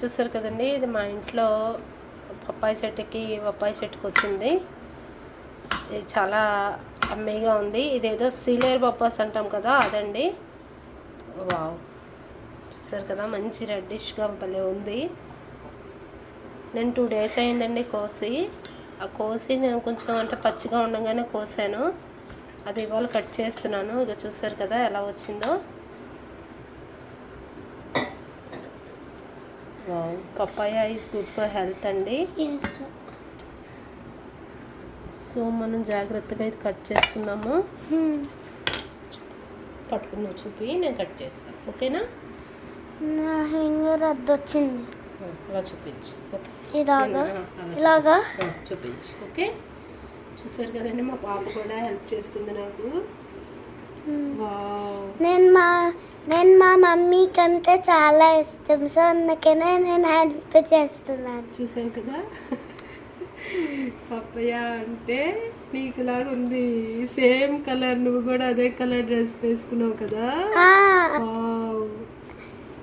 చూసారు కదండి ఇది మా ఇంట్లో పప్పాయి చెట్టుకి పప్పాయి చెట్టుకి వచ్చింది. ఇది చాలా అమ్మేగా ఉంది. ఇదేదో సీలేర్ పప్పాస్ అంటాం కదా అదండి. వావ్. చూసారు కదా మంచి రెడ్డిష్గా భలే ఉంది. నేను టూ డేస్ అయిందండి కోసి. ఆ కోసి నేను కొంచెం అంటే పచ్చిగా ఉండగానే కోసాను. అది ఇవాళ కట్ చేస్తున్నాను. ఇక చూసారు కదా ఎలా వచ్చిందో. Papaya is good for health అండి. సో మనం జాగ్రత్తగా ఇది కట్ చేసుకున్నాము? Hmm. పట్టుకున్న చూపి నేను కట్ చేస్తాను ఓకేనా? నా ఫింగర్ అద్దొచ్చింది అలా చూపించు. ఇలాగా? ఇలాగా? చూపించు. ఓకే? చూసారు కదండి మా పాప కూడా హెల్ప్ చేస్తుంది నాకు. Hmm. వావ్. నేను మా నేను మా మమ్మీ కంటే చాలా ఇష్టం. సో అందుకనే నేను హెల్ప్ చేస్తున్నాను. చూసావు కదా? పప్పయ్య అంటే నీకులాగా ఉంది. సేమ్ కలర్ నువ్వు కూడా అదే కలర్ డ్రెస్ వేసుకున్నావు కదా?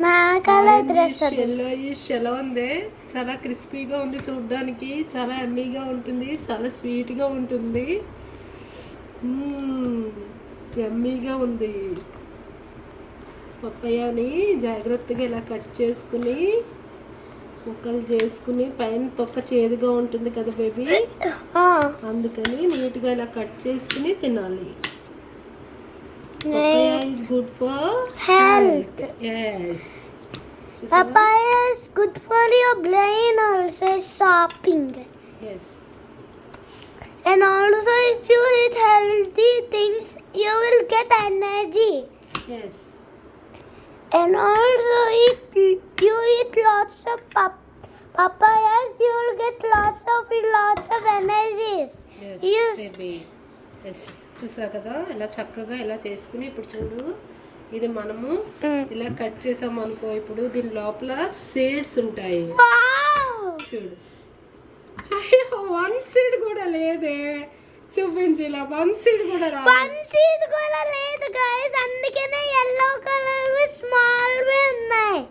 నా కలర్ డ్రెస్ ఎల్లోయిష్ ఎలా ఉంది. చాలా క్రిస్పీగా ఉంది చూడడానికి. చాలా ఎమ్మీగా ఉంటుంది. చాలా స్వీట్గా ఉంటుంది. ఎమ్మీగా ఉంది. పప్పయ్యని జాగ్రత్తగా ఇలా కట్ చేసుకుని ముక్కలు చేసుకుని పైన తొక్క చేదుగా ఉంటుంది కదా బేబీ? అందుకని నీట్గా ఇలా కట్ చేసుకుని తినాలి. Is good for health yes Papaya is good for your brain also shopping. Yes And also if you eat healthy things, you will get energy. Yes And also if you eat lots of pap- papayas, you will get lots of lots of energies. Yes. Baby yes చూసా కదా? ఇలా చక్కగా ఇలా చేసుకుని ఇప్పుడు చూడు. ఇది మనము Mm. ఇలా కట్ చేసాం అనుకో ఇప్పుడు దీని లోపల సీడ్స్ ఉంటాయి. Wow! చూడు. అయ్యో వన్ సీడ్ కూడా లేదే. చూపించు ఇలా వన్ సీడ్ కూడా రా One seed కూడా లేదు guys. అందుకనే ఎల్లో కలర్ స్మాల్ ఉన్నాయి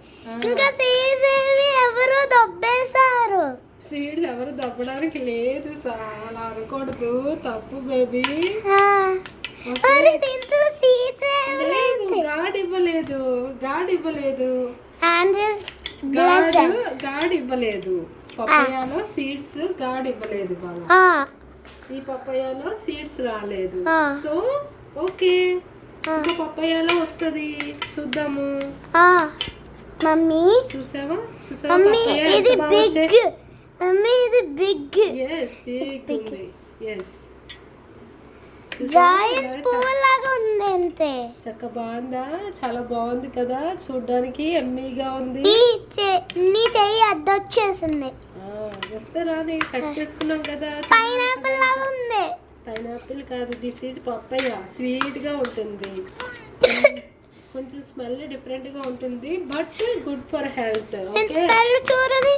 ఇంకా సీడ్స్ ఏమి ఎవరు దొబ్బేశారు సీడ్ ఎవరు దప్పడానికి లేదు చాలా అనకూడదు తప్పు బేబీ. గాడ్ ఇవ్వలేదు. గాడ్ ఇవ్వలేదు. గాడ్ గాడ్ ఇవ్వలేదు. పప్పయ్యలో సీడ్స్ గాడ్ ఇవ్వలేదు బాగా ఈ పప్పయ్యలో సీడ్స్ రాలేదు. So okay. ఇంకా పప్పయ్యలో వస్తది. చూద్దాము. మమ్మీ? చూసావా? చూసావా? ఇది big mummy big yes big ఉంది ఎస్ జాయింట్ పువ్వు లాగా ఉంది అంతే చక్క బాగుందా? చాలా బాగుంది కదా. చూడడానికి ఎమ్మీగా ఉంది. నీ చెయ్యి అద్దొచ్చేసింది వస్తే రాని కట్ చేసుకున్నాం కదా. పైనాపిల్ లాగా ఉంది. పైనాపిల్ కాదు దిస్ ఈజ్ పప్పయ్య. స్వీట్గా ఉంటుంది. కొంచెం స్మెల్ డిఫరెంట్గా ఉంటుంది but good for health. Okay? Smell చూడని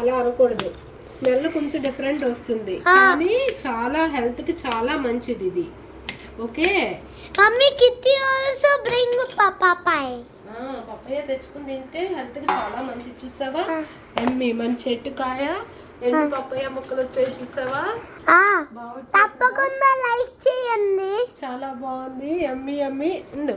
అలా అనకూడదు. స్మెల్ కొంచెం డిఫరెంట్ వస్తుంది. కానీ చాలా హెల్త్కి చాలా మంచిది ఇది. Okay? Mummy Kitty also bring papaya. ఆ, పప్పయ్య తెచ్చుకుని తింటే హెల్త్కి చాలా మంచిది. చూసావా. ఎమ్మి మంచి చెట్టు కాయ. ఎన్ని పప్పయ్య ముక్కలు వచ్చాయి చూసావా? తప్పకుండా లైక్ చేయండి. చాలా బాగుంది. ఎమ్మి ఎమ్మి. ఉండు.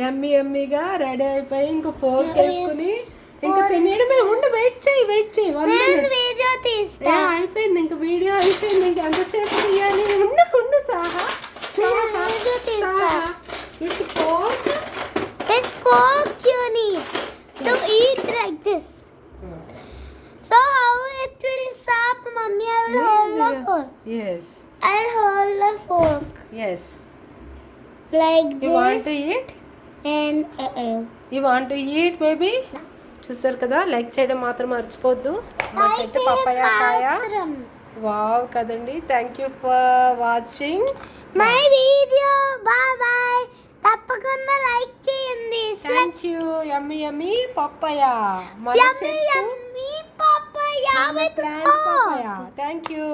ఎమ్మి ఎమ్మిగా రెడీ అయిపోయి ఇంకో ఫోర్ వేసుకుని ఇంకా తినేయడమే ఉండు వెయిట్ చేయి వెయిట్ చేయి వన్ నేను వీడియో తీస్తా అయిపోయింది ఇంకా వీడియో అయిపోయింది ఇంకా ఎంతసేపు తీయాలి ఉండు ఉండు సాహా నేను వీడియో తీస్తా it's fork It's fork you need to eat like this. So how it will stop, mommy? I will hold the fork. Yes I'll hold the fork yes like you want this to eat and uh oh. You want to eat baby చూసారు కదా? Like చేయడం మాత్రం మర్చిపోద్దు. మా చెట్టు papaya కాయ. Wow కదండి. Thank you for watching My video. Bye bye. తప్పకుండా లైక్ చేయండి. Thank you yummy yummy papaya. మన Yummy చెట్టు. Papaya thank you